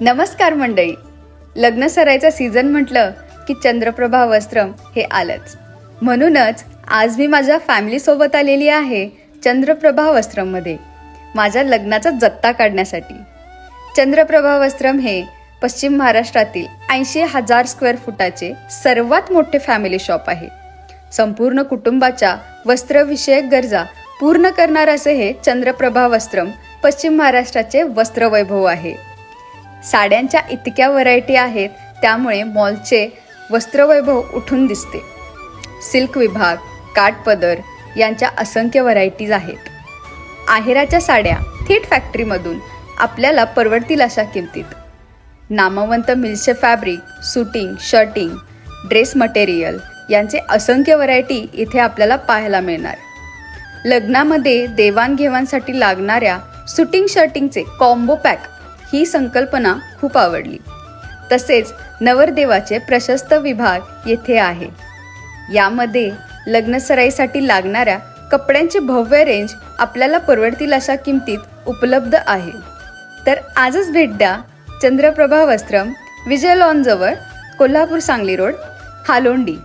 नमस्कार मंडळी. लग्न सरायचा सीझन म्हटलं की चंद्रप्रभा वस्त्रम हे आलंच. म्हणूनच आज मी माझ्या फॅमिलीसोबत आलेली आहे चंद्रप्रभा वस्त्रममध्ये माझ्या लग्नाचा जत्ता काढण्यासाठी. चंद्रप्रभा वस्त्रम हे पश्चिम महाराष्ट्रातील ऐंशी हजार स्क्वेअर फुटाचे सर्वात मोठे फॅमिली शॉप आहे. संपूर्ण कुटुंबाच्या वस्त्रविषयक गरजा पूर्ण करणार असे हे चंद्रप्रभा वस्त्रम पश्चिम महाराष्ट्राचे वस्त्रवैभव आहे. साड्यांच्या इतक्या व्हरायटी आहेत त्यामुळे मॉलचे वस्त्रवैभव उठून दिसते. सिल्क विभाग काठपदर यांच्या असंख्य व्हरायटीज आहेत. आहेराच्या साड्या थेट फॅक्टरीमधून आपल्याला परवडतील अशा किमतीत. नामवंत मिल्सचे fabric suiting shirting dress material यांचे असंख्य व्हरायटी इथे आपल्याला पाहायला मिळणार. लग्नामध्ये देवाणघेवाणसाठी लागणाऱ्या सुटिंग शर्टिंगचे कॉम्बो पॅक ही संकल्पना खूप आवडली. तसेच नवरदेवाचे प्रशस्त विभाग येथे आहे. यामध्ये लग्नसराईसाठी लागणाऱ्या कपड्यांची भव्य रेंज आपल्याला परवडतील अशा किमतीत उपलब्ध आहे. तर आजच भेट द्या चंद्रप्रभा वस्त्रम विजय लॉनजवळ कोल्हापूर सांगली रोड हालोंडी.